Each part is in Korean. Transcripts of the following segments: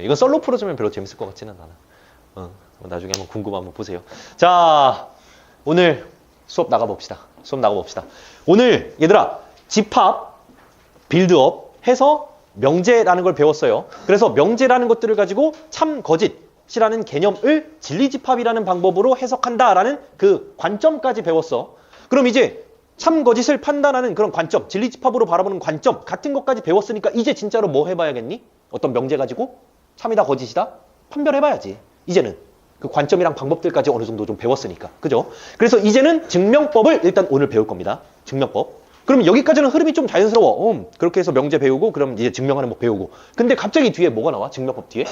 이건 썰로 풀어주면 별로 재밌을 것 같지는 않아. 어, 뭐 나중에 한번 궁금하면 보세요. 자, 오늘 수업 나가봅시다. 수업 나가봅시다. 오늘 얘들아 집합, 빌드업 해서 명제라는 걸 배웠어요. 그래서 명제라는 것들을 가지고 참 거짓이라는 개념을 진리집합이라는 방법으로 해석한다라는 그 관점까지 배웠어. 그럼 이제 참 거짓을 판단하는 그런 관점, 진리집합으로 바라보는 관점 같은 것까지 배웠으니까 이제 진짜로 뭐 해봐야겠니? 어떤 명제 가지고 참이다 거짓이다 판별해봐야지. 이제는 그 관점이랑 방법들까지 어느 정도 좀 배웠으니까. 그죠? 그래서 이제는 증명법을 일단 오늘 배울 겁니다. 증명법. 그럼 여기까지는 흐름이 좀 자연스러워. 음, 그렇게 해서 명제 배우고 그럼 이제 증명하는 법 배우고. 근데 갑자기 뒤에 뭐가 나와? 증명법 뒤에?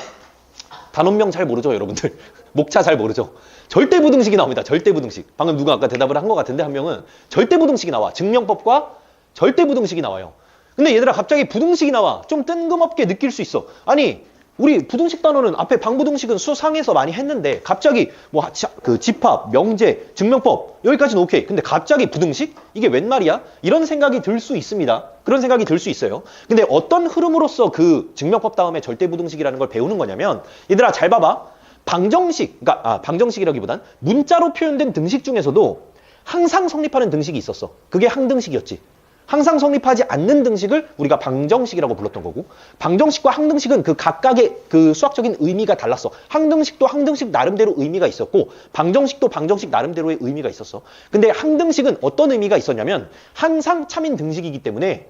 단원명 잘 모르죠, 여러분들. 목차 잘 모르죠. 절대 부등식이 나옵니다. 절대 부등식. 방금 누가 아까 대답을 한 것 같은데 한 명은 절대 부등식이 나와. 증명법과 절대 부등식이 나와요. 근데 얘들아 갑자기 부등식이 나와. 좀 뜬금없게 느낄 수 있어. 아니 우리 부등식 단어는 앞에 방부등식은 수상에서 많이 했는데 갑자기 뭐 그 집합, 명제, 증명법 여기까지는 오케이. 근데 갑자기 부등식? 이게 웬 말이야? 이런 생각이 들 수 있습니다. 그런 생각이 들 수 있어요. 근데 어떤 흐름으로서 그 증명법 다음에 절대부등식이라는 걸 배우는 거냐면 얘들아 잘 봐봐. 방정식, 그러니까 아, 방정식이라기보단 문자로 표현된 등식 중에서도 항상 성립하는 등식이 있었어. 그게 항등식이었지. 항상 성립하지 않는 등식을 우리가 방정식이라고 불렀던 거고 방정식과 항등식은 그 각각의 그 수학적인 의미가 달랐어. 항등식도 항등식 나름대로 의미가 있었고 방정식도 방정식 나름대로의 의미가 있었어. 근데 항등식은 어떤 의미가 있었냐면 항상 참인 등식이기 때문에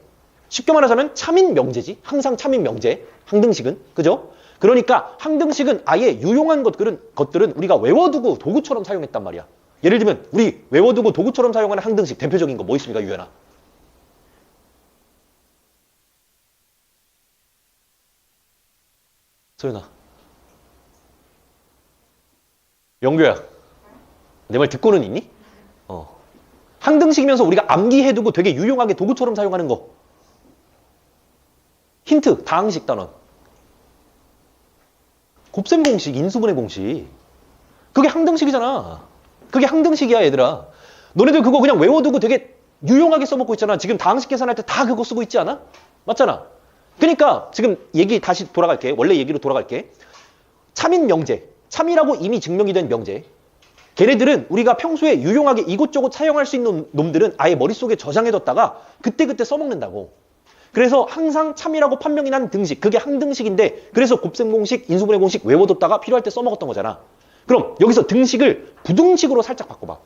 쉽게 말하자면 참인 명제지. 항상 참인 명제. 항등식은. 그죠? 그러니까 항등식은 아예 유용한 것들은, 것들은 우리가 외워두고 도구처럼 사용했단 말이야. 예를 들면 우리 외워두고 도구처럼 사용하는 항등식 대표적인 거 뭐 있습니까? 유연아. 소연아. 영규야. 내 말 듣고는 있니? 어. 항등식이면서 우리가 암기해두고 되게 유용하게 도구처럼 사용하는 거. 힌트, 다항식 단원. 곱셈 공식, 인수분해 공식. 그게 항등식이잖아. 그게 항등식이야, 얘들아. 너네들 그거 그냥 외워두고 되게 유용하게 써먹고 있잖아. 지금 다항식 계산할 때 다 그거 쓰고 있지 않아? 맞잖아. 그러니까 지금 얘기 다시 돌아갈게. 원래 얘기로 돌아갈게. 참인 명제. 참이라고 이미 증명이 된 명제. 걔네들은 우리가 평소에 유용하게 이곳저곳 사용할 수 있는 놈들은 아예 머릿속에 저장해뒀다가 그때그때 써먹는다고. 그래서 항상 참이라고 판명이 난 등식. 그게 항등식인데 그래서 곱셈 공식, 인수분해 공식 외워뒀다가 필요할 때 써먹었던 거잖아. 그럼 여기서 등식을 부등식으로 살짝 바꿔봐.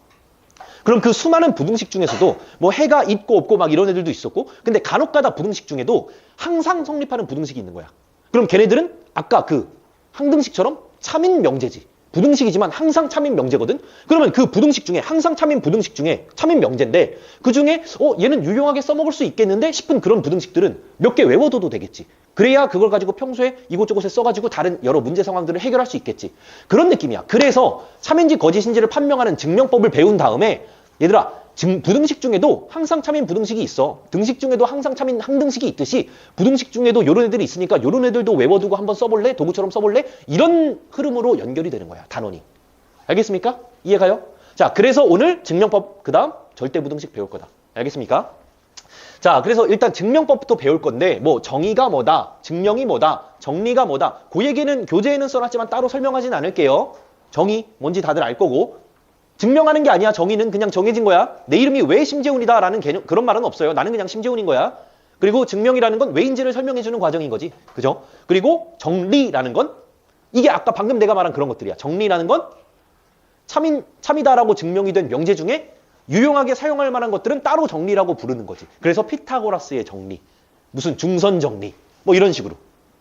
그럼 그 수많은 부등식 중에서도 뭐 해가 있고 없고 막 이런 애들도 있었고 근데 간혹가다 부등식 중에도 항상 성립하는 부등식이 있는 거야. 그럼 걔네들은 아까 그 항등식처럼 참인 명제지. 부등식이지만 항상 참인 명제거든. 그러면 그 부등식 중에 항상 참인 부등식 중에 참인 명제인데 그 중에 어 얘는 유용하게 써먹을 수 있겠는데 싶은 그런 부등식들은 몇 개 외워둬도 되겠지. 그래야 그걸 가지고 평소에 이곳저곳에 써가지고 다른 여러 문제 상황들을 해결할 수 있겠지. 그런 느낌이야. 그래서 참인지 거짓인지를 판명하는 증명법을 배운 다음에 얘들아 증, 부등식 중에도 항상 참인 부등식이 있어. 등식 중에도 항상 참인 항등식이 있듯이 부등식 중에도 요런 애들이 있으니까 요런 애들도 외워두고 한번 써볼래? 도구처럼 써볼래? 이런 흐름으로 연결이 되는 거야. 단원이. 알겠습니까? 이해가요? 자, 그래서 오늘 증명법 그 다음 절대부등식 배울 거다. 알겠습니까? 자, 그래서 일단 증명법부터 배울 건데 뭐 정의가 뭐다, 증명이 뭐다, 정리가 뭐다. 그 얘기는 교재에는 써놨지만 따로 설명하진 않을게요. 정의 뭔지 다들 알 거고 증명하는 게 아니야. 정의는 그냥 정해진 거야. 내 이름이 왜 심재훈이다라는 개념 그런 말은 없어요. 나는 그냥 심재훈인 거야. 그리고 증명이라는 건 왜인지를 설명해 주는 과정인 거지. 그죠? 그리고 정리라는 건 이게 아까 방금 내가 말한 그런 것들이야. 정리라는 건 참인 참이다라고 증명이 된 명제 중에 유용하게 사용할 만한 것들은 따로 정리라고 부르는 거지. 그래서 피타고라스의 정리, 무슨 중선 정리, 뭐 이런 식으로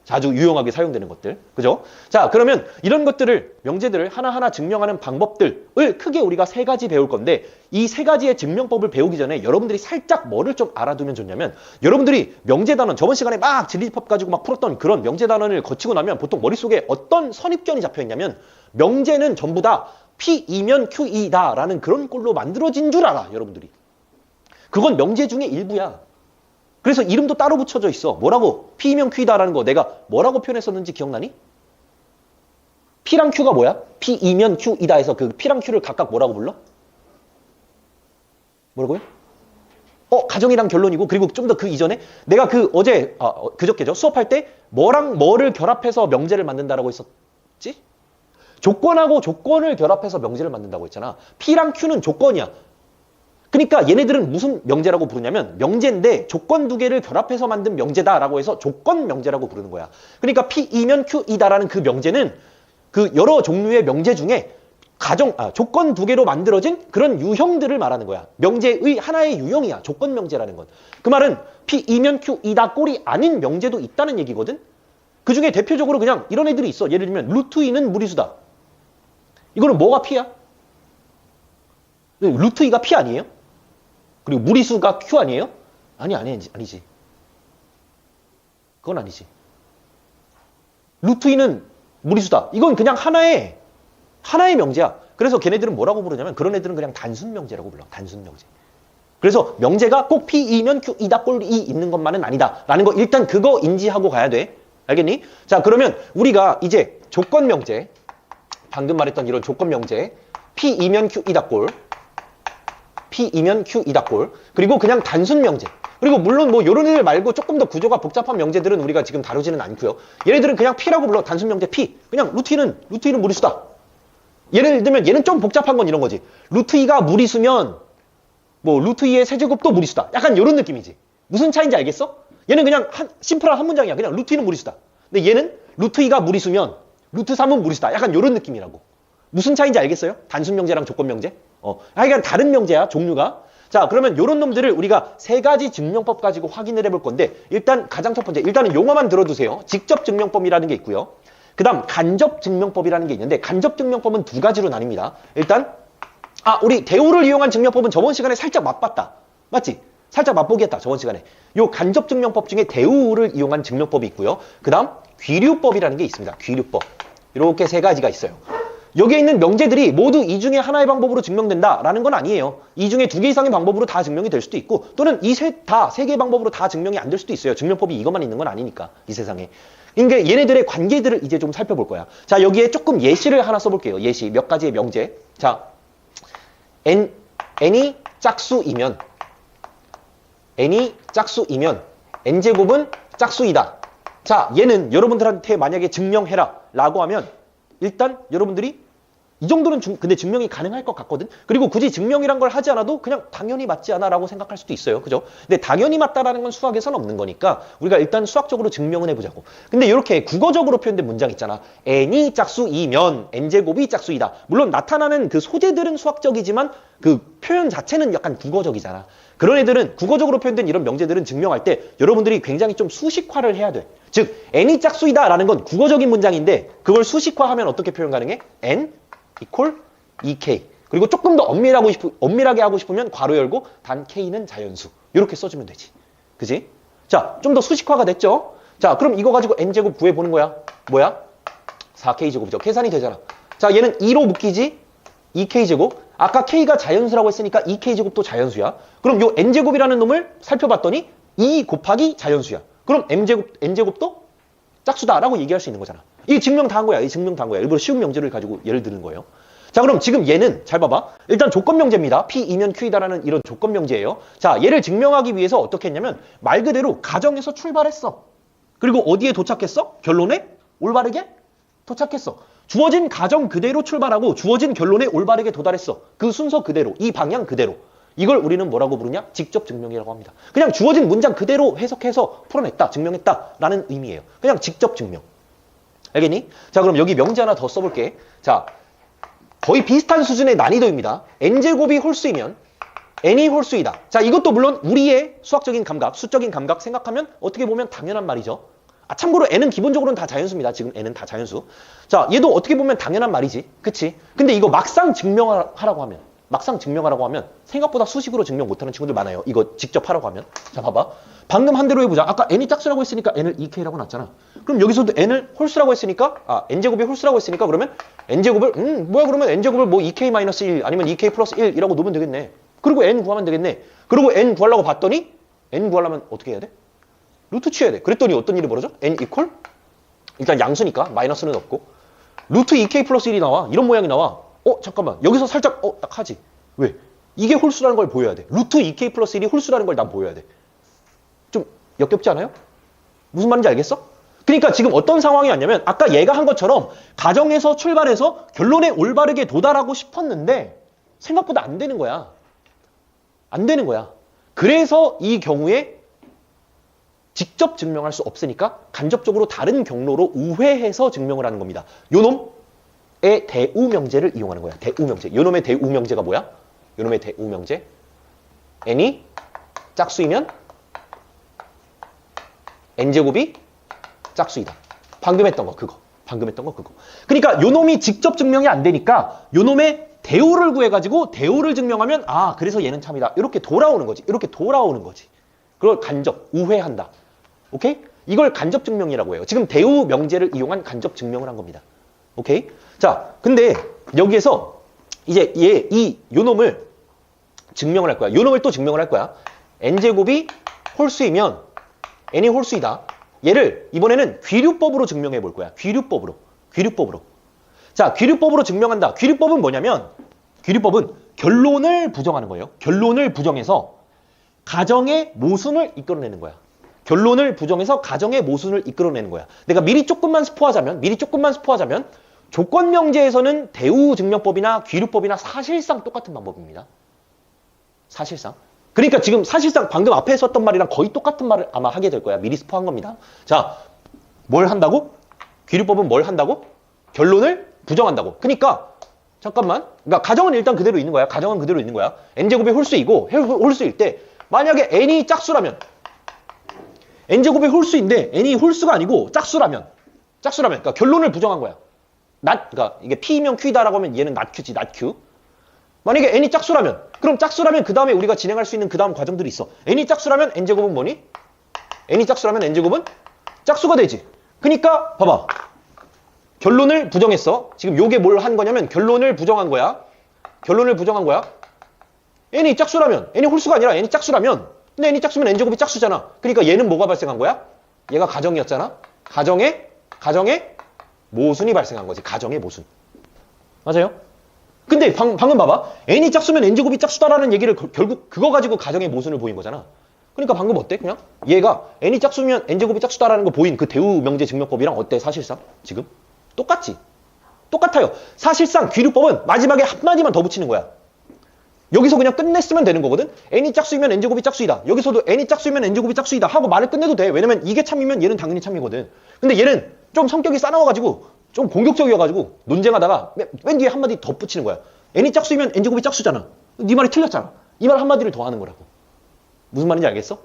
자주 유용하게 사용되는 것들. 그죠? 자, 그러면 이런 것들을, 명제들을 하나하나 증명하는 방법들을 크게 우리가 세 가지 배울 건데 이 세 가지의 증명법을 배우기 전에 여러분들이 살짝 뭐를 좀 알아두면 좋냐면 여러분들이 명제 단원, 저번 시간에 막 진리법 가지고 막 풀었던 그런 명제 단원을 거치고 나면 보통 머릿속에 어떤 선입견이 잡혀 있냐면 명제는 전부 다 P2면 Q2다라는 그런 꼴로 만들어진 줄 알아, 여러분들이. 그건 명제 중에 일부야. 그래서 이름도 따로 붙여져 있어. 뭐라고? P면 Q다라는 거 내가 뭐라고 표현했었는지 기억나니? P랑 Q가 뭐야? P2면 Q이다 해서 그 P랑 Q를 각각 뭐라고 불러? 뭐라고요? 어, 가정이랑 결론이고, 그리고 좀 더 그 이전에 내가 그 어제, 아, 어, 그저께죠. 수업할 때 뭐랑 뭐를 결합해서 명제를 만든다라고 했었지? 조건하고 조건을 결합해서 명제를 만든다고 했잖아. P랑 Q는 조건이야. 그러니까 얘네들은 무슨 명제라고 부르냐면 명제인데 조건 두 개를 결합해서 만든 명제다라고 해서 조건 명제라고 부르는 거야. 그러니까 P이면 Q이다라는 그 명제는 그 여러 종류의 명제 중에 가정 아, 조건 두 개로 만들어진 그런 유형들을 말하는 거야. 명제의 하나의 유형이야. 조건 명제라는 건. 그 말은 P이면 Q이다 꼴이 아닌 명제도 있다는 얘기거든. 그 중에 대표적으로 그냥 이런 애들이 있어. 예를 들면 루트 2는 무리수다. 이거는 뭐가 P야? 루트 2가 P 아니에요? 그리고 무리수가 Q 아니에요? 아니, 아니, 아니지. 그건 아니지. 루트 2는 무리수다. 이건 그냥 하나의, 하나의 명제야. 그래서 걔네들은 뭐라고 부르냐면 그런 애들은 그냥 단순 명제라고 불러. 단순 명제. 그래서 명제가 꼭 P이면 Q이다 꼴이 있는 것만은 아니다. 라는 거 일단 그거 인지하고 가야 돼. 알겠니? 자, 그러면 우리가 이제 조건 명제, 방금 말했던 이런 조건 명제, P이면 Q이다 꼴, P이면 Q이다 꼴, 그리고 그냥 단순 명제. 그리고 물론 뭐 요런 애들 말고 조금 더 구조가 복잡한 명제들은 우리가 지금 다루지는 않고요. 얘네들은 그냥 P라고 불러. 단순 명제 P. 그냥 루트 2는 루트 2는 무리수다. 예를 들면 얘는 좀 복잡한 건 이런 거지. 루트 2가 무리수면 뭐 루트 2의 세제곱도 무리수다. 약간 이런 느낌이지. 무슨 차이인지 알겠어? 얘는 그냥 한 심플한 한 문장이야. 그냥 루트 2는 무리수다. 근데 얘는 루트 2가 무리수면 루트 3은 무리수다. 약간 이런 느낌이라고. 무슨 차이인지 알겠어요? 단순 명제랑 조건 명제? 어, 하여간 다른 명제야, 종류가. 자, 그러면 요런 놈들을 우리가 세 가지 증명법 가지고 확인을 해볼 건데, 일단 가장 첫 번째, 일단은 용어만 들어두세요. 직접 증명법이라는 게 있고요. 그 다음, 간접 증명법이라는 게 있는데, 간접 증명법은 두 가지로 나뉩니다. 일단, 아, 우리 대우를 이용한 증명법은 저번 시간에 살짝 맛봤다. 맞지? 살짝 맛보기 했다, 저번 시간에. 요 간접 증명법 중에 대우를 이용한 증명법이 있고요. 그 다음, 귀류법이라는 게 있습니다. 귀류법. 이렇게 세 가지가 있어요. 여기에 있는 명제들이 모두 이 중에 하나의 방법으로 증명된다라는 건 아니에요. 이 중에 두 개 이상의 방법으로 다 증명이 될 수도 있고 또는 이 세 다 세 개의 방법으로 다 증명이 안 될 수도 있어요. 증명법이 이것만 있는 건 아니니까 이 세상에. 그러니까 얘네들의 관계들을 이제 좀 살펴볼 거야. 자 여기에 조금 예시를 하나 써볼게요. 예시 몇 가지의 명제. 자 n n이 짝수이면 n이 짝수이면 n 제곱은 짝수이다. 자 얘는 여러분들한테 만약에 증명해라 라고 하면 일단 여러분들이 이 정도는 중- 근데 증명이 가능할 것 같거든. 그리고 굳이 증명이란 걸 하지 않아도 그냥 당연히 맞지 않아라고 생각할 수도 있어요. 그죠? 근데 당연히 맞다라는 건 수학에서는 없는 거니까 우리가 일단 수학적으로 증명은 해보자고. 근데 이렇게 국어적으로 표현된 문장 있잖아. n이 짝수이면 n제곱이 짝수 이다. 물론 나타나는 그 소재들은 수학적이지만 그 표현 자체는 약간 국어적이잖아. 그런 애들은 국어적으로 표현된 이런 명제들은 증명할 때 여러분들이 굉장히 좀 수식화를 해야 돼. 즉 n이 짝수이다라는 건 국어적인 문장인데 그걸 수식화하면 어떻게 표현 가능해? n equal 2k 그리고 조금 더 엄밀하고 싶, 엄밀하게 하고 싶으면 괄호 열고 단 k는 자연수 이렇게 써주면 되지. 그지? 자, 좀 더 수식화가 됐죠? 자, 그럼 이거 가지고 n제곱 구해보는 거야. 뭐야? 4k제곱이죠. 계산이 되잖아. 자, 얘는 2로 묶이지? 2k제곱. 아까 k가 자연수라고 했으니까 2k제곱도 자연수야. 그럼 요 n제곱이라는 놈을 살펴봤더니 2 곱하기 자연수야. 그럼 m제곱, n제곱도 짝수다라고 얘기할 수 있는 거잖아. 이 증명 다 한 거야. 이 증명 다 한 거야. 일부러 쉬운 명제를 가지고 예를 드는 거예요. 자, 그럼 지금 얘는 잘 봐봐. 일단 조건 명제입니다. P이면 Q이다라는 이런 조건 명제예요. 자, 얘를 증명하기 위해서 어떻게 했냐면 말 그대로 가정에서 출발했어. 그리고 어디에 도착했어? 결론에 올바르게 도착했어. 주어진 가정 그대로 출발하고 주어진 결론에 올바르게 도달했어. 그 순서 그대로, 이 방향 그대로. 이걸 우리는 뭐라고 부르냐? 직접 증명이라고 합니다. 그냥 주어진 문장 그대로 해석해서 풀어냈다, 증명했다 라는 의미예요. 그냥 직접 증명. 알겠니? 자, 그럼 여기 명제 하나 더 써볼게. 자, 거의 비슷한 수준의 난이도입니다. n제곱이 홀수이면 n이 홀수이다. 자, 이것도 물론 우리의 수학적인 감각, 수적인 감각 생각하면 어떻게 보면 당연한 말이죠. 아, 참고로 n은 기본적으로는 다 자연수입니다. 지금 n은 다 자연수. 자, 얘도 어떻게 보면 당연한 말이지. 그치? 근데 이거 막상 증명하라고 하면, 막상 증명하라고 하면 생각보다 수식으로 증명 못하는 친구들 많아요. 이거 직접 하라고 하면. 자, 봐봐. 방금 한 대로 해보자. 아까 n이 짝수라고 했으니까 n을 2k라고 놨잖아. 그럼 여기서도 n을 홀수라고 했으니까, 아, n제곱이 홀수라고 했으니까 그러면 n제곱을, 음, 뭐야 그러면 n제곱을 뭐 2k-1 아니면 2k 플러스 1이라고 놓으면 되겠네. 그리고 n 구하면 되겠네. 그리고 n 구하려고 봤더니 n 구하려면 어떻게 해야 돼? 루트 취해야 돼. 그랬더니 어떤 일이 벌어져? n 이퀄? 일단 양수니까 마이너스는 없고 루트 2k 플러스 1이 나와. 이런 모양이 나와. 어 잠깐만 여기서 살짝 어 딱 하지. 왜? 이게 홀수라는 걸 보여야 돼. 루트 2k 플러스 1이 홀수라는 걸 난 보여야 돼. 좀 역겹지 않아요? 무슨 말인지 알겠어? 그러니까 지금 어떤 상황이 왔냐면 아까 얘가 한 것처럼 가정에서 출발해서 결론에 올바르게 도달하고 싶었는데 생각보다 안 되는 거야. 안 되는 거야. 그래서 이 경우에 직접 증명할 수 없으니까 간접적으로 다른 경로로 우회해서 증명을 하는 겁니다. 요놈 의 대우명제를 이용하는 거야. 대우명제. 요놈의 대우명제가 뭐야? 요놈의 대우명제. n이 짝수이면 n제곱이 짝수이다. 방금 했던 거 그거. 방금 했던 거 그거. 그러니까 요놈이 직접 증명이 안 되니까 요놈의 대우를 구해가지고 대우를 증명하면 아 그래서 얘는 참이다. 이렇게 돌아오는 거지. 이렇게 돌아오는 거지. 그걸 간접, 우회한다. 오케이? 이걸 간접 증명이라고 해요. 지금 대우 명제를 이용한 간접 증명을 한 겁니다. 오케이? 자, 근데 여기에서 이제 얘, 이 요놈을 증명을 할 거야. 요놈을 또 증명을 할 거야. n제곱이 홀수이면 n이 홀수이다. 얘를 이번에는 귀류법으로 증명해 볼 거야. 귀류법으로. 귀류법으로. 자, 귀류법으로 증명한다. 귀류법은 뭐냐면 귀류법은 결론을 부정하는 거예요. 결론을 부정해서 가정의 모순을 이끌어내는 거야. 결론을 부정해서 가정의 모순을 이끌어내는 거야. 내가 미리 조금만 스포하자면, 미리 조금만 스포하자면 조건 명제에서는 대우 증명법이나 귀류법이나 사실상 똑같은 방법입니다. 사실상. 그러니까 지금 사실상 방금 앞에 썼던 말이랑 거의 똑같은 말을 아마 하게 될 거야. 미리 스포한 겁니다. 자, 뭘 한다고? 귀류법은 뭘 한다고? 결론을 부정한다고. 그러니까 잠깐만. 그러니까 가정은 일단 그대로 있는 거야. 가정은 그대로 있는 거야. n제곱이 홀수이고 홀수일 때 만약에 n이 짝수라면 n제곱이 홀수인데 n이 홀수가 아니고 짝수라면 짝수라면 그러니까 결론을 부정한 거야. 낮 그러니까 이게 p이면 q다라고 하면 얘는 낮 q지 낮 q. 만약에 n이 짝수라면 그럼 짝수라면 그 다음에 우리가 진행할 수 있는 그 다음 과정들이 있어. n이 짝수라면 n제곱은 뭐니? n이 짝수라면 n제곱은 짝수가 되지. 그러니까 봐봐. 결론을 부정했어. 지금 요게 뭘 한 거냐면 결론을 부정한 거야. 결론을 부정한 거야. n이 짝수라면 n이 홀수가 아니라 n이 짝수라면 근데 n이 짝수면 n제곱이 짝수잖아. 그러니까 얘는 뭐가 발생한 거야? 얘가 가정이었잖아. 가정에 가정에 모순이 발생한 거지. 가정의 모순. 맞아요? 근데 방, 방금 봐봐. n이 짝수면 n제곱이 짝수다라는 얘기를 거- 결국 그거 가지고 가정의 모순을 보인 거잖아. 그러니까 방금 어때? 그냥 얘가 n이 짝수면 n제곱이 짝수다라는 거 보인 그 대우 명제 증명법이랑 어때? 사실상 지금 똑같지. 똑같아요. 사실상 귀류법은 마지막에 한마디만 더 붙이는 거야. 여기서 그냥 끝냈으면 되는 거거든. n이 짝수이면 n제곱이 짝수이다. 여기서도 n이 짝수이면 n제곱이 짝수이다 하고 말을 끝내도 돼. 왜냐면 이게 참이면 얘는 당연히 참이거든. 근데 얘는 좀 성격이 싸나워가지고 좀 공격적이어가지고 논쟁하다가 맨- 맨 뒤에 한마디 더 붙이는 거야. n이 짝수이면 n제곱이 짝수잖아. 네 말이 틀렸잖아. 이 말 한마디를 더 하는 거라고. 무슨 말인지 알겠어?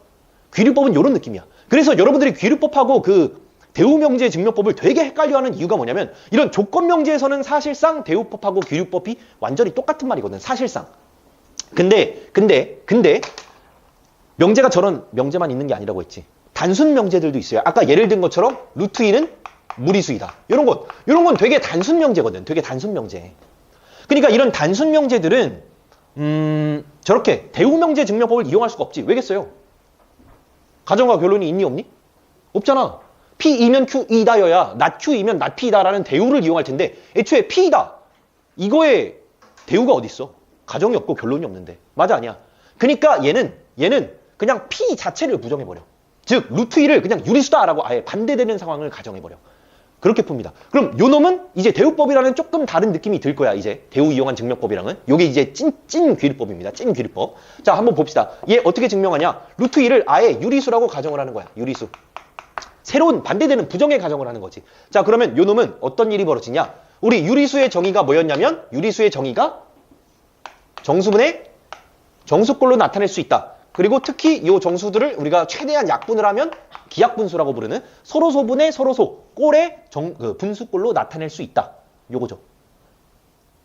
귀류법은 이런 느낌이야. 그래서 여러분들이 귀류법하고 그 대우명제 증명법을 되게 헷갈려하는 이유가 뭐냐면 이런 조건명제에서는 사실상 대우법하고 귀류법이 완전히 똑같은 말이거든. 사실상. 근데 근데 근데 명제가 저런 명제만 있는 게 아니라고 했지. 단순 명제들도 있어요. 아까 예를 든 것처럼 루트 2는 무리수이다. 이런 것. 이런 건 되게 단순 명제거든. 되게 단순 명제. 그러니까 이런 단순 명제들은 음, 저렇게 대우명제 증명법을 이용할 수가 없지. 왜겠어요? 가정과 결론이 있니 없니? 없잖아. P이면 Q이다여야 낮 Q이면 낮 P이다라는 대우를 이용할 텐데 애초에 P이다. 이거에 대우가 어디 있어? 가정이 없고 결론이 없는데. 맞아 아니야. 그러니까 얘는 얘는 그냥 P 자체를 부정해 버려. 즉 루트 2를 그냥 유리수다라고 아예 반대되는 상황을 가정해 버려. 그렇게 풉니다. 그럼 요 놈은 이제 대우법이라는 조금 다른 느낌이 들 거야. 이제 대우 이용한 증명법이랑은 요게 이제 찐 찐 귀류법입니다. 찐 귀류법. 자 한번 봅시다. 얘 어떻게 증명하냐? 루트 2를 아예 유리수라고 가정을 하는 거야. 유리수. 새로운 반대되는 부정의 가정을 하는 거지. 자 그러면 요 놈은 어떤 일이 벌어지냐? 우리 유리수의 정의가 뭐였냐면 유리수의 정의가 정수분의 정수꼴로 나타낼 수 있다. 그리고 특히 이 정수들을 우리가 최대한 약분을 하면 기약분수라고 부르는 서로소분의 서로소 꼴의 정, 그 분수꼴로 나타낼 수 있다. 요거죠.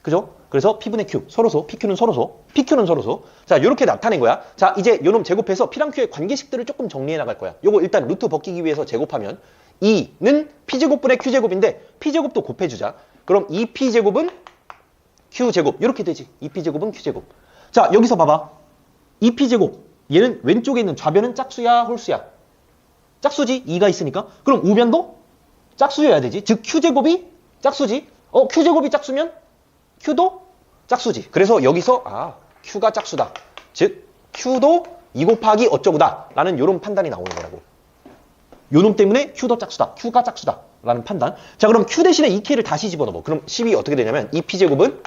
그죠? 그래서 P분의 Q, 서로소, PQ는 서로소, PQ는 서로소. 자, 이렇게 나타낸 거야. 자, 이제 요놈 제곱해서 P랑 Q의 관계식들을 조금 정리해 나갈 거야. 요거 일단 루트 벗기기 위해서 제곱하면 2는 P제곱분의 Q제곱인데 P제곱도 곱해주자. 그럼 2P제곱은 Q제곱. 이렇게 되지. 2P제곱은 Q제곱. 자, 여기서 봐봐. 2P제곱. 얘는 왼쪽에 있는 좌변은 짝수야, 홀수야? 짝수지. 2가 있으니까. 그럼 우변도 짝수여야 되지. 즉 Q제곱이 짝수지. 어, Q제곱이 짝수면 Q도 짝수지. 그래서 여기서 아, Q가 짝수다. 즉 Q도 2 곱하기 어쩌고다 라는 이런 판단이 나오는 거라고. 요놈 때문에 Q도 짝수다. Q가 짝수다. 라는 판단. 자 그럼 Q 대신에 2K를 다시 집어넣어. 그럼 10이 어떻게 되냐면 2P제곱은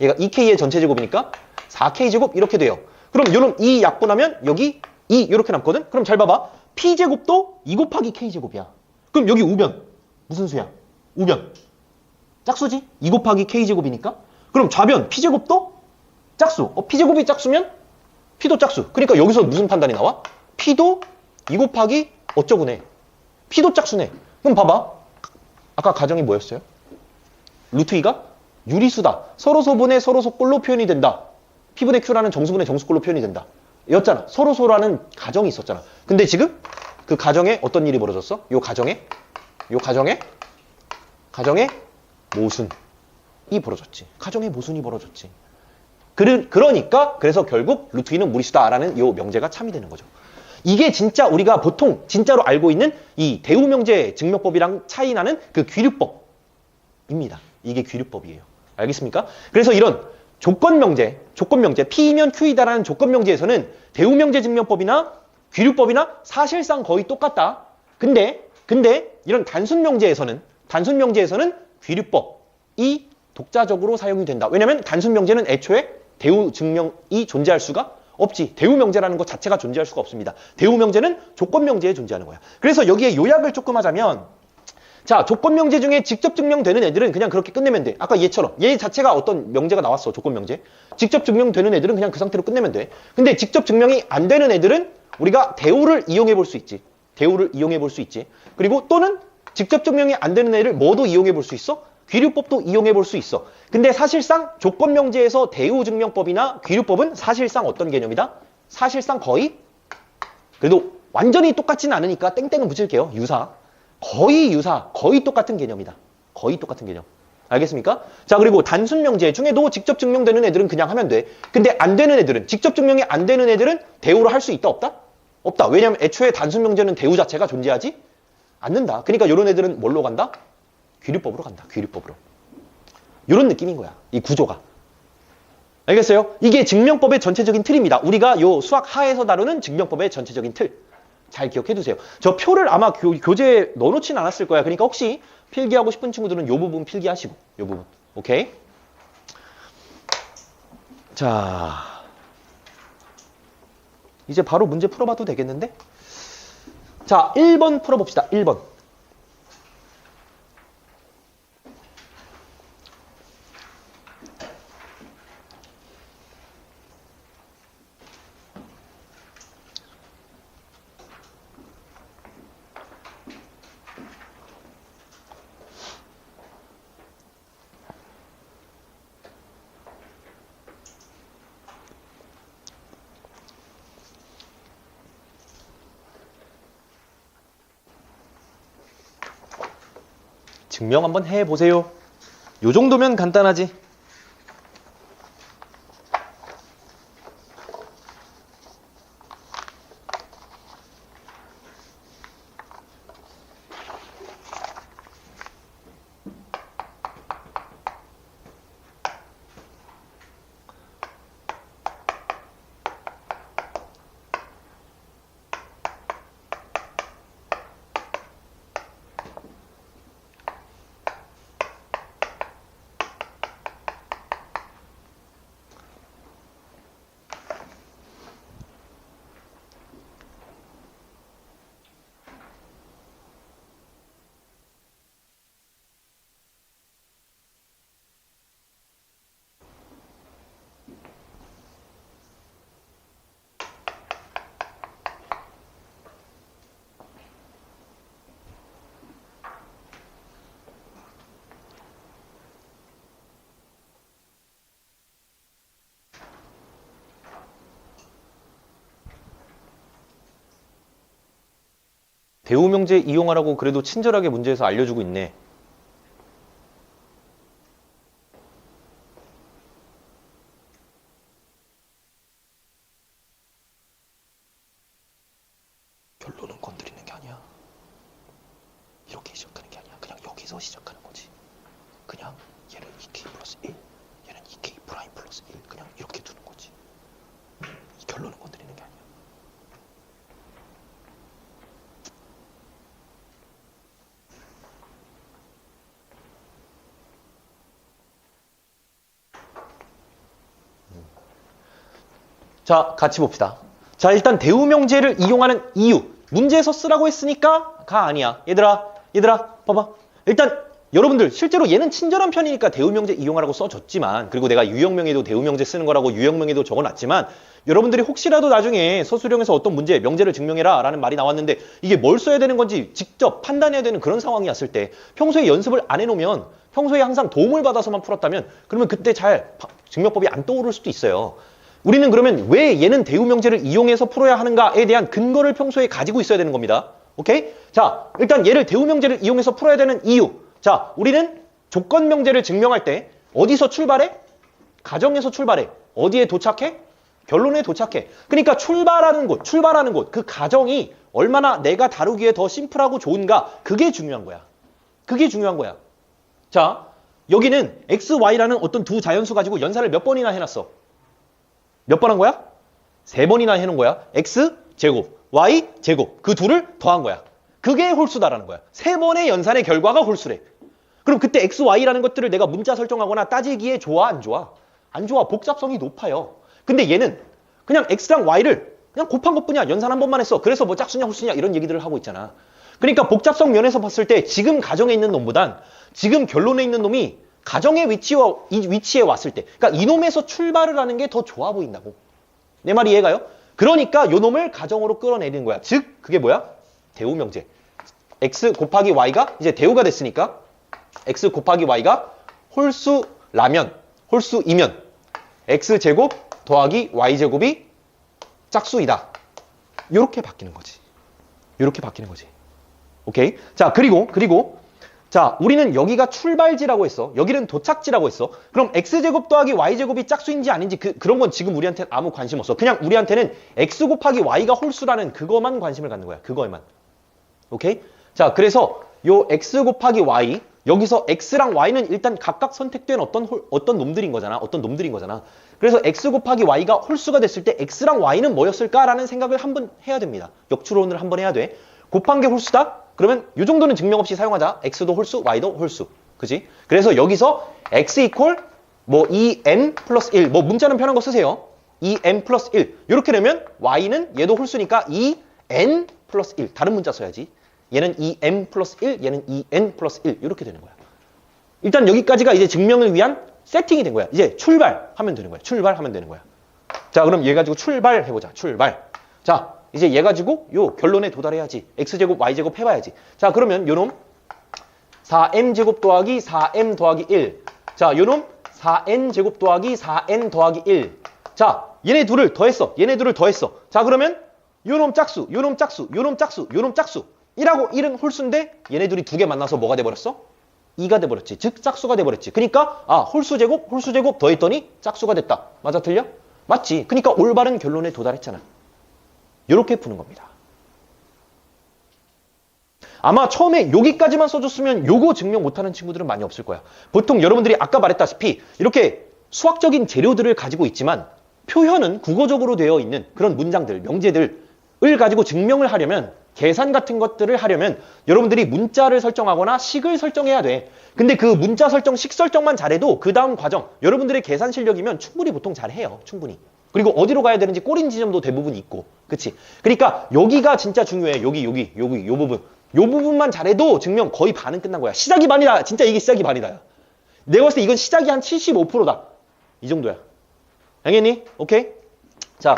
얘가 2K의 전체 제곱이니까 4K제곱 이렇게 돼요. 그럼 요놈 2 약분하면 여기 2 이렇게 남거든? 그럼 잘 봐봐. P제곱도 2 곱하기 K제곱이야. 그럼 여기 우변 무슨 수야? 우변. 짝수지? 2 곱하기 K제곱이니까? 그럼 좌변 P제곱도 짝수. 어, P제곱이 짝수면 P도 짝수. 그러니까 여기서 무슨 판단이 나와? P도 2 곱하기 어쩌구네. P도 짝수네. 그럼 봐봐. 아까 가정이 뭐였어요? 루트 2가 유리수다. 서로 소분의 서로 소꼴로 표현이 된다. P분의 Q라는 정수분의 정수꼴로 표현이 된다. 였잖아. 서로 소라는 가정이 있었잖아. 근데 지금 그 가정에 어떤 일이 벌어졌어? 요 가정에 요 가정에 가정에 모순이 벌어졌지. 가정에 모순이 벌어졌지. 그러, 그러니까 그래서 결국 루트 2는 무리수다라는 요 명제가 참이 되는 거죠. 이게 진짜 우리가 보통 진짜로 알고 있는 이 대우명제 증명법이랑 차이 나는 그 귀류법입니다. 이게 귀류법이에요. 알겠습니까? 그래서 이런 조건명제, 조건명제, P면 Q이다라는 조건명제에서는 대우명제 증명법이나 귀류법이나 사실상 거의 똑같다. 근데 근데 이런 단순명제에서는 단순명제에서는 귀류법이 독자적으로 사용이 된다. 왜냐하면 단순명제는 애초에 대우 증명이 존재할 수가 없지. 대우명제라는 것 자체가 존재할 수가 없습니다. 대우명제는 조건명제에 존재하는 거야. 그래서 여기에 요약을 조금 하자면 자, 조건 명제 중에 직접 증명되는 애들은 그냥 그렇게 끝내면 돼. 아까 얘처럼. 얘 자체가 어떤 명제가 나왔어, 조건 명제. 직접 증명되는 애들은 그냥 그 상태로 끝내면 돼. 근데 직접 증명이 안 되는 애들은 우리가 대우를 이용해 볼 수 있지. 대우를 이용해 볼 수 있지. 그리고 또는 직접 증명이 안 되는 애를 뭐도 이용해 볼 수 있어? 귀류법도 이용해 볼 수 있어. 근데 사실상 조건 명제에서 대우 증명법이나 귀류법은 사실상 어떤 개념이다? 사실상 거의 그래도 완전히 똑같지는 않으니까 땡땡은 붙일게요. 유사. 거의 유사, 거의 똑같은 개념이다. 거의 똑같은 개념. 알겠습니까? 자, 그리고 단순 명제 중에도 직접 증명되는 애들은 그냥 하면 돼. 근데 안 되는 애들은, 직접 증명이 안 되는 애들은 대우를 할 수 있다, 없다? 없다. 왜냐면 애초에 단순 명제는 대우 자체가 존재하지 않는다. 그러니까 이런 애들은 뭘로 간다? 귀류법으로 간다. 귀류법으로. 이런 느낌인 거야. 이 구조가. 알겠어요? 이게 증명법의 전체적인 틀입니다. 우리가 요 수학 하에서 다루는 증명법의 전체적인 틀. 잘 기억해 두세요. 저 표를 아마 교, 교재에 넣어놓진 않았을 거야. 그러니까 혹시 필기하고 싶은 친구들은 요 부분 필기하시고 요 부분. 오케이? 자 이제 바로 문제 풀어봐도 되겠는데? 자 1번 풀어봅시다. 1번. 증명 한번 해보세요. 요 정도면 간단하지. 대우명제 이용하라고 그래도 친절하게 문제에서 알려주고 있네. 결론은 건드리는 게 아니야. 이렇게 시작하는 게 아니야. 그냥 여기서 시작하는 거지. 그냥 얘는 2k 플러스 1, 얘는 2k 프라임 플러스 1. 그냥 이렇게 두는 거지. 자, 같이 봅시다. 자, 일단 대우명제를 이용하는 이유. 문제에서 쓰라고 했으니까 가 아니야. 얘들아, 얘들아, 봐봐. 일단 여러분들 실제로 얘는 친절한 편이니까 대우명제 이용하라고 써줬지만 그리고 내가 유형명에도 대우명제 쓰는 거라고 유형명에도 적어놨지만 여러분들이 혹시라도 나중에 서술형에서 어떤 문제, 명제를 증명해라 라는 말이 나왔는데 이게 뭘 써야 되는 건지 직접 판단해야 되는 그런 상황이 왔을 때 평소에 연습을 안 해놓으면 평소에 항상 도움을 받아서만 풀었다면 그러면 그때 잘 파- 증명법이 안 떠오를 수도 있어요. 우리는 그러면 왜 얘는 대우명제를 이용해서 풀어야 하는가에 대한 근거를 평소에 가지고 있어야 되는 겁니다. 오케이? 자, 일단 얘를 대우명제를 이용해서 풀어야 되는 이유. 자, 우리는 조건명제를 증명할 때 어디서 출발해? 가정에서 출발해. 어디에 도착해? 결론에 도착해. 그러니까 출발하는 곳, 출발하는 곳, 그 가정이 얼마나 내가 다루기에 더 심플하고 좋은가, 그게 중요한 거야. 그게 중요한 거야. 자, 여기는 x, y라는 어떤 두 자연수 가지고 연산을 몇 번이나 해놨어? 몇 번 한 거야? 세 번이나 해놓은 거야. x 제곱, y 제곱 그 둘을 더한 거야. 그게 홀수다라는 거야. 세 번의 연산의 결과가 홀수래. 그럼 그때 x, y라는 것들을 내가 문자 설정하거나 따지기에 좋아 안 좋아? 안 좋아. 복잡성이 높아요. 근데 얘는 그냥 x랑 y를 그냥 곱한 것뿐이야. 연산 한 번만 했어. 그래서 뭐 짝수냐 홀수냐 이런 얘기들을 하고 있잖아. 그러니까 복잡성 면에서 봤을 때 지금 가정에 있는 놈보단 지금 결론에 있는 놈이 가정의 위치와 이 위치에 왔을 때, 그러니까 이놈에서 출발을 하는 게 더 좋아 보인다고. 내 말이 이해가요? 그러니까 요 놈을 가정으로 끌어내는 거야. 즉 그게 뭐야? 대우 명제. x 곱하기 y가 이제 대우가 됐으니까 x 곱하기 y가 홀수라면 홀수이면 x 제곱 더하기 y 제곱이 짝수이다. 이렇게 바뀌는 거지. 이렇게 바뀌는 거지. 오케이? 자, 그리고, 그리고, 자, 우리는 여기가 출발지라고 했어. 여기는 도착지라고 했어. 그럼 x제곱 더하기 y제곱이 짝수인지 아닌지 그, 그런 건 지금 우리한테는 아무 관심 없어. 그냥 우리한테는 x 곱하기 y가 홀수라는 그거만 관심을 갖는 거야. 그거에만. 오케이? 자, 그래서 요 x 곱하기 y, 여기서 x랑 y는 일단 각각 선택된 어떤 홀- 어떤 놈들인 거잖아. 어떤 놈들인 거잖아. 그래서 x 곱하기 y가 홀수가 됐을 때 x랑 y는 뭐였을까라는 생각을 한번 해야 됩니다. 역추론을 한번 해야 돼. 곱한 게 홀수다? 그러면 이 정도는 증명 없이 사용하자. x도 홀수, y도 홀수. 그지? 그래서 여기서 x 이퀄 뭐 2n 플러스 1. 뭐 문자는 편한 거 쓰세요. 2n 플러스 1. 이렇게 되면 y는 얘도 홀수니까 2n 플러스 1. 다른 문자 써야지. 얘는 2n 플러스 1, 얘는 2n 플러스 1. 이렇게 되는 거야. 일단 여기까지가 이제 증명을 위한 세팅이 된 거야. 이제 출발하면 되는 거야. 출발하면 되는 거야. 자, 그럼 얘 가지고 출발해보자. 출발. 자, 이제 얘 가지고 요 결론에 도달해야지. x제곱, y제곱 해봐야지. 자, 그러면 요놈 4m제곱 더하기 4m 더하기 1. 자, 요놈 4n제곱 더하기 4n 더하기 1. 자, 얘네 둘을 더했어. 얘네 둘을 더했어. 자, 그러면 요놈 짝수, 요놈 짝수, 요놈 짝수, 요놈 짝수. 1하고 1은 홀수인데 얘네 둘이 두 개 만나서 뭐가 돼버렸어? 2가 돼버렸지. 즉 짝수가 돼버렸지. 그러니까 아 홀수 제곱, 홀수 제곱 더했더니 짝수가 됐다. 맞아 틀려? 맞지. 그러니까 올바른 결론에 도달했잖아. 이렇게 푸는 겁니다. 아마 처음에 여기까지만 써줬으면 요거 증명 못하는 친구들은 많이 없을 거야. 보통 여러분들이 아까 말했다시피 이렇게 수학적인 재료들을 가지고 있지만 표현은 국어적으로 되어 있는 그런 문장들, 명제들을 가지고 증명을 하려면 계산 같은 것들을 하려면 여러분들이 문자를 설정하거나 식을 설정해야 돼. 근데 그 문자 설정, 식 설정만 잘해도 그 다음 과정, 여러분들의 계산 실력이면 충분히 보통 잘해요. 충분히. 그리고 어디로 가야 되는지 꼬린 지점도 대부분 있고. 그치? 그러니까 여기가 진짜 중요해. 여기, 여기, 여기, 요 부분. 요 부분만 잘해도 증명 거의 반은 끝난 거야. 시작이 반이다. 진짜 이게 시작이 반이다. 내가 봤을 때 이건 시작이 한 75%다. 이 정도야. 알겠니? 오케이? 자,